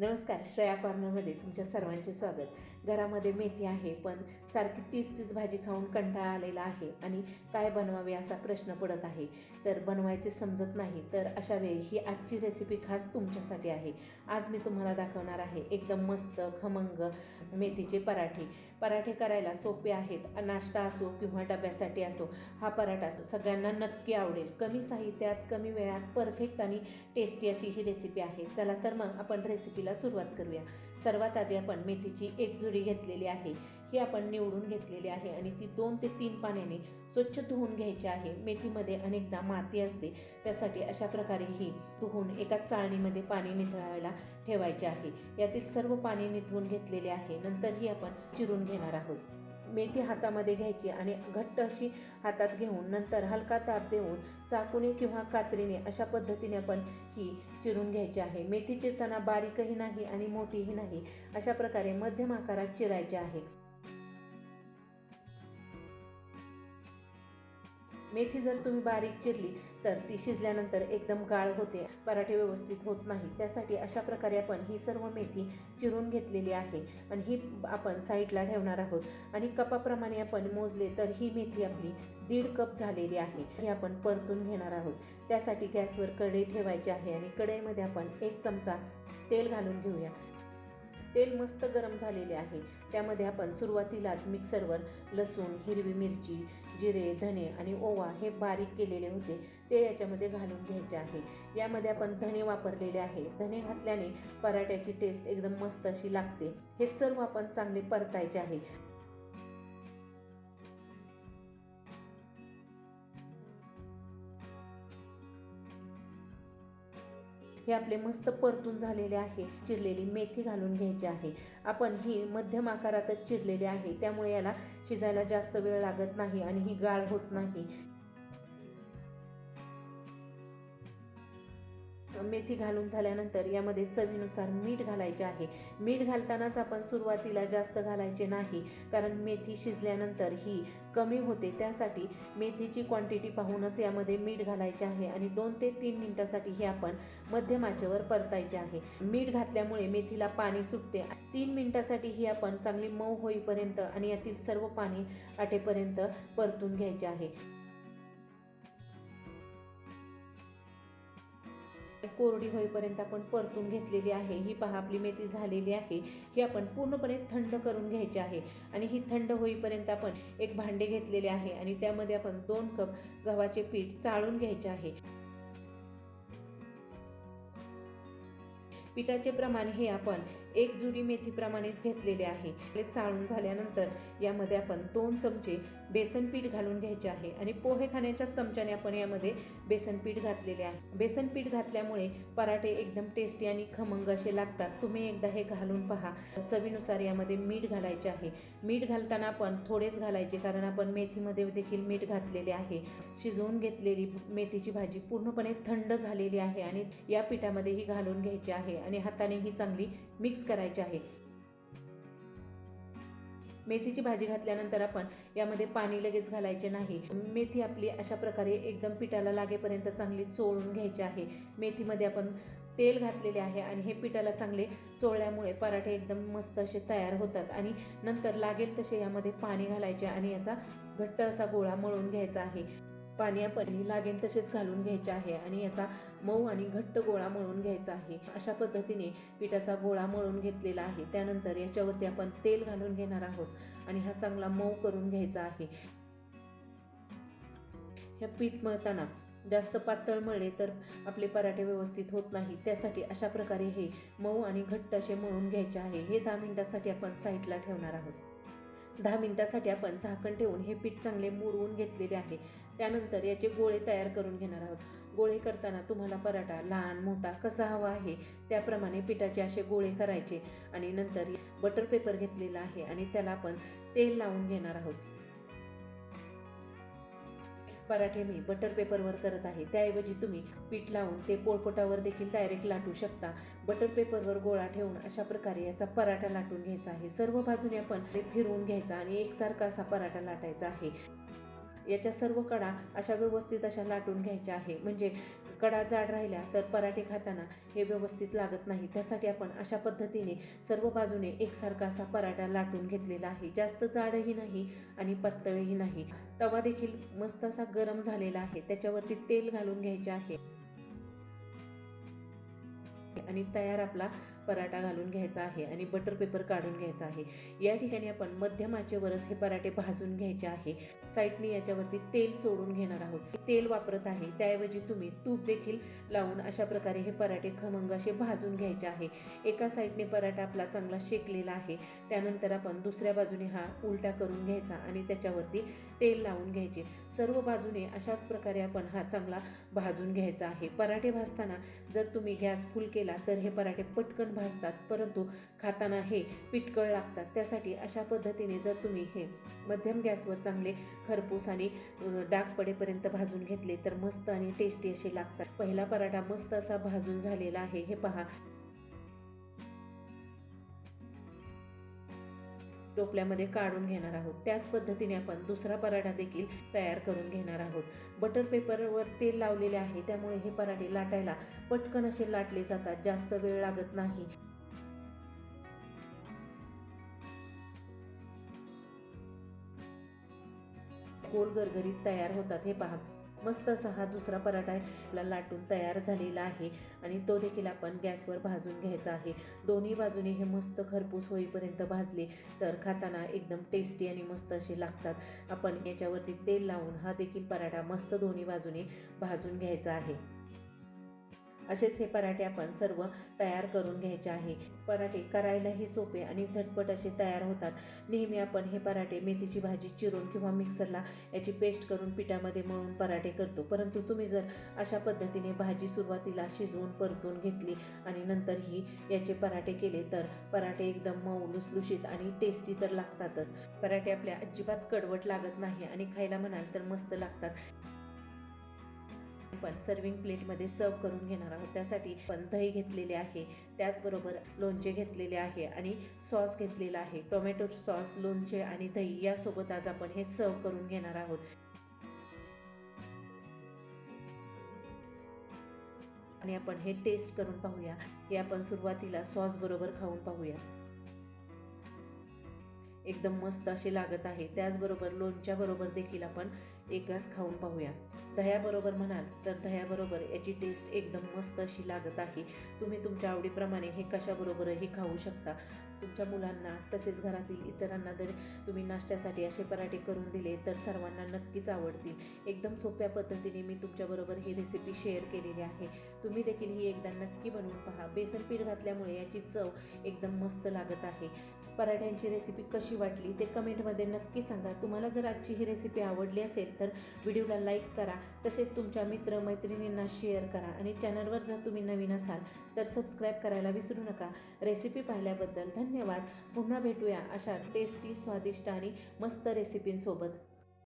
नमस्कार श्रेया कॉर्नरमध्ये तुमच्या सर्वांचे स्वागत. घरामध्ये मेथी आहे पण सारखी तीच तीच भाजी खाऊन कंटाळा आलेला आहे आणि काय बनवावे असा प्रश्न पडत आहे. तर बनवायचे समजत नाही तर अशा वेळी ही आजची रेसिपी खास तुमच्यासाठी आहे. आज मी तुम्हाला दाखवणार आहे एकदम मस्त खमंग मेथीचे पराठे. पराठे करायला सोपे आहेत नाश्ता असो किंवा डब्यासाठी असो हा पराठा सगळ्यांना नक्की आवडेल. कमी साहित्यात कमी वेळात परफेक्ट आणि टेस्टी अशी ही रेसिपी आहे. चला तर मग आपण रेसिपीला सुरुवात करूया. सर्वात आधी आपण मेथीची एक जुडी घेतलेली आहे. ही आपण निवडून घेतलेली आहे आणि ती दोन ते तीन पाण्याने स्वच्छ धुवून घ्यायची आहे. मेथीमध्ये अनेकदा माती असते. त्यासाठी अशा प्रकारे ही धुवून एका चाळणीमध्ये पाणी निथळायला ठेवायचे आहे. यातील सर्व पाणी निथळून घेतलेले आहे. नंतर ही आपण चिरून घेणार आहोत. मेथी हातामध्ये घ्यायची आणि घट्ट अशी हातात घेऊन नंतर हलका ताप देऊन चाकूने किंवा कात्रीने अशा पद्धतीने आपण ही चिरून घ्यायची आहे. मेथी चिरताना बारीकही नाही आणि मोठीही नाही. अशा प्रकारे मध्यम आकारात चिरायची आहे. मेथी जर तुम्ही बारीक चिरली तर ती शिजल्यानंतर एकदम गाळ होते पराठे व्यवस्थित होत नाही. त्यासाठी अशा प्रकारे आपण ही सर्व मेथी चिरून घेतलेली आहे आणि ही आपण साईडला ठेवणार आहोत. आणि कपाप्रमाणे आपण मोजले तर ही मेथी आपली दीड कप झालेली आहे. ही आपण परतून घेणार आहोत. त्यासाठी गॅसवर कढई ठेवायची आहे आणि कढईमध्ये आपण एक चमचा तेल घालून घेऊया. तेल मस्त गरम झालेले आहे. त्यामध्ये आपण सुरुवातीलाच मिक्सरवर लसूण हिरवी मिरची जिरे धने आणि ओवा हे बारीक केलेले होते. ते याच्यामध्ये घालून घ्यायचे आहे. यामध्ये आपण धने वापरलेले आहे. धने घातल्याने पराठ्याची टेस्ट एकदम मस्त अशी लागते. हे सर्व आपण चांगले परतायचे आहे. हे आपले मस्त परतून झालेले आहे. चिरलेली मेथी घालून घ्यायची आहे. आपण ही मध्यम आकारातच चिरलेली आहे. त्यामुळे याला शिजायला जास्त वेळ लागत नाही आणि ही गाळ होत नाही. मेथी घालून झाल्यानंतर यामध्ये चवीनुसार मीठ घालायचे आहे. मीठ घालतानाच आपण सुरुवातीला जास्त घालायचे नाही कारण मेथी शिजल्यानंतर ही कमी होते. त्यासाठी मेथीची क्वांटिटी पाहूनच यामध्ये मीठ घालायचे आहे आणि दोन ते तीन मिनिटासाठी हे आपण मध्यम आचेवर परतायचे आहे. मीठ घातल्यामुळे मेथीला पाणी सुटते. तीन मिनिटासाठी ही आपण चांगली मऊ होईपर्यंत आणि यातील सर्व पाणी आटेपर्यंत परतून घ्यायचे आहे. कोरडी होईपर्यंत आपण परतून घेतलेली आहे. ही पहा आपली मेथी झालेली आहे. ही आपण पूर्णपणे थंड करून घ्यायची आहे. आणि ही थंड होईपर्यंत आपण एक भांडे घेतलेले आहे आणि त्यामध्ये आपण दोन कप गव्हाचे पीठ चाळून घ्यायचे आहे. पिठाचे प्रमाण हे आपण एक जुडी मेथीप्रमाणेच घेतलेले आहे. हे चाळून झाल्यानंतर यामध्ये आपण दोन चमचे बेसन पीठ घालून घ्यायचे आहे आणि पोहे खाण्याच्या चमच्याने आपण यामध्ये बेसन पीठ घातलेले आहे. बेसन पीठ घातल्यामुळे पराठे एकदम टेस्टी आणि खमंग असे लागतात. तुम्ही एकदा हे घालून पहा. चवीनुसार यामध्ये मीठ घालायचे आहे. मीठ घालताना आपण थोडेच घालायचे कारण आपण मेथीमध्ये देखील मीठ घातलेले आहे. शिजवून घेतलेली मेथीची भाजी पूर्णपणे थंड झालेली आहे आणि या पिठामध्ये ही घालून घ्यायची आहे आणि हाताने ही चांगली मिक्स करायचे आहे. मेथीची भाजी घातल्यानंतर आपण यामध्ये पाणी लगेच घालायचे नाही. मेथी आपली अशा प्रकारे एकदम पिठाला लागेपर्यंत चांगली चोळून घ्यायची आहे. मेथीमध्ये आपण तेल घातलेले आहे आणि हे पिठाला चांगले चोळल्यामुळे पराठे एकदम मस्त असे तयार होतात आणि नंतर लागेल तसे यामध्ये पाणी घालायचे आणि याचा घट्ट असा गोळा मळून घ्यायचा आहे. पाणी आपण लागेल तसेच घालून घ्यायचे आहे आणि याचा मऊ आणि घट्ट गोळा मळून घ्यायचा आहे. अशा पद्धतीने पिठाचा गोळा मळून घेतलेला आहे. त्यानंतर याच्यावरती आपण तेल घालून घेणार आहोत आणि हा चांगला मऊ करून घ्यायचा आहे. ह्या पीठ मळताना जास्त पातळ मळले तर आपले पराठे व्यवस्थित होत नाही. त्यासाठी अशा प्रकारे हे मऊ आणि घट्ट असे मळून घ्यायचे आहे. हे दहा मिनिटासाठी आपण साईडला ठेवणार आहोत. दहा मिनिटासाठी आपण झाकण ठेवून हे पीठ चांगले मुरवून घेतलेले आहे. त्यानंतर याचे गोळे तयार करून घेणार आहोत. गोळे करताना तुम्हाला पराठा लहान मोठा कसा हवा आहे त्याप्रमाणे पिठाचे असे गोळे करायचे आणि नंतर बटर पेपर घेतलेला आहे आणि त्याला आपण तेल लावून घेणार आहोत. पराठे मी बटर पेपरवर करत आहे. त्याऐवजी तुम्ही पीठ लावून ते पोळपोटावर देखील डायरेक्ट लाटू शकता. बटर पेपरवर गोळा ठेवून अशा प्रकारे याचा पराठा लाटून घ्यायचा आहे. सर्व बाजूने आपण फिरवून घ्यायचा आणि एकसारखा असा पराठा लाटायचा आहे. याच्या सर्व कडा अशा व्यवस्थित अशा लाटून घ्यायच्या आहे. म्हणजे कडा जाड राहिल्या तर पराठे खाताना हे व्यवस्थित लागत नाही. त्यासाठी आपण अशा पद्धतीने सर्व बाजूने एकसारखा असा पराठा लाटून घेतलेला आहे. जास्त जाडही नाही आणि पातळही नाही. तवा देखील मस्त असा गरम झालेला आहे. त्याच्यावरती तेल घालून घ्यायचे आहे. आणि तयार आपला पराठा घालून घ्यायचा आहे आणि बटर पेपर काढून घ्यायचा आहे. या ठिकाणी आपण मध्यम आचेवरच हे पराठे भाजून घ्यायचे आहे. साईडने याच्यावरती तेल सोडून घेणार आहोत. तेल वापरत आहे. त्याऐवजी तुम्ही तूप देखील लावून अशा प्रकारे हे पराठे खमंग असे भाजून घ्यायचे आहे. एका साईडने पराठा आपला चांगला शेकलेला आहे. त्यानंतर आपण दुसऱ्या बाजूने हा उलटा करून घ्यायचा आणि त्याच्यावरती तेल लावून घ्यायचे. सर्व बाजूने अशाच प्रकारे आपण हा चांगला भाजून घ्यायचा आहे. पराठे भाजताना जर तुम्ही गॅस फुल केला तर हे पराठे पटकन भाजतात परंतु खाताना हे पिटकळ लागतात. त्यासाठी अशा पद्धतीने जर तुम्ही हे मध्यम गॅसवर चांगले खरपूस आणि डाग पडेपर्यंत भाजून घेतले तर मस्त आणि टेस्टी असे लागतात. पहिला पराठा मस्त असा भाजून झालेला आहे. हे पहा. टोपल्यामध्ये काढून घेणार आहोत. त्याच पद्धतीने आपण दुसरा पराठा देखील तयार करून घेणार आहोत. बटर पेपरवर तेल लावलेले आहे त्यामुळे हे पराठे लाटायला पटकन असे लाटले जातात. जास्त वेळ लागत नाही. गोल गरगरीत तयार होतात. हे पहा. मस्त असा हा दुसरा पराठा आहे. आपला लाटून तयार झालेला आहे. आणि तो देखील आपण गॅसवर भाजून घ्यायचा आहे. दोन्ही बाजूने हे मस्त खरपूस होईपर्यंत भाजले तर खाताना एकदम टेस्टी आणि मस्त असे लागतात. आपण याच्यावरती तेल लावून हा देखील पराठा मस्त दोन्ही बाजूने भाजून घ्यायचा आहे. असेच हे पराठे आपण सर्व तयार करून घ्यायचे आहे. पराठे करायलाही सोपे आणि झटपट असे तयार होतात. नेहमी आपण हे पराठे मेथीची भाजी चिरून किंवा मिक्सरला याची पेस्ट करून पिठामध्ये मळून पराठे करतो. परंतु तुम्ही जर अशा पद्धतीने भाजी सुरुवातीला शिजवून परतून घेतली आणि नंतर ही याचे पराठे केले तर पराठे एकदम मऊ लुसलुशीत आणि टेस्टी तर लागतातच. पराठे आपल्या अजिबात कडवट लागत नाही आणि खायला म्हणाल तर मस्त लागतात. पण सर्विंग प्लेटमध्ये सर्व करून घेणार आहोत. त्यासाठी पण दही घेतलेले आहे. त्याचबरोबर लोणचे घेतलेले आहे आणि सॉस घेतलेला आहे. टोमॅटो सॉस लोणचे आणि दही यासोबत आज आपण हे सर्व करून घेणार आहोत. आणि आपण हे टेस्ट करून पाहूया. हे आपण सुरुवातीला सॉस बरोबर खाऊन पाहूया. एकदम मस्त असे लागत आहे. त्याचबरोबर लोणच्याबरोबर देखील आपण एक ग्लास खाऊन पाहूया. दह्याबरोबर म्हणाल तर दह्याबरोबर याची टेस्ट एकदम मस्त अशी लागत आहे. तुम्ही तुमच्या आवडीप्रमाणे हे कशाबरोबरही खाऊ शकता. तुमच्या मुलांना तसेच घरातील इतरांना जर तुम्ही नाश्त्यासाठी असे पराठे करून दिले तर सर्वांना नक्कीच आवडतील. एकदम सोप्या पद्धतीने मी तुमच्याबरोबर ही रेसिपी शेअर केलेली आहे. तुम्ही देखील ही एकदा नक्की बनवून पहा. बेसन पीठ घातल्यामुळे याची चव एकदम मस्त लागत आहे. पराठ्यांची रेसिपी कशी वाटली ते कमेंटमध्ये नक्की सांगा. तुम्हाला जर आजची ही रेसिपी आवडली असेल तर व्हिडिओला लाईक करा तसेच तुमच्या मित्रमैत्रिणींना शेअर करा आणि चॅनलवर जर तुम्ही नवीन असाल तर सबस्क्राईब करायला विसरू नका. रेसिपी पाहिल्याबद्दल धन्यवाद. पुन्हा भेटूया अशा टेस्टी स्वादिष्ट आणि मस्त रेसिपींसोबत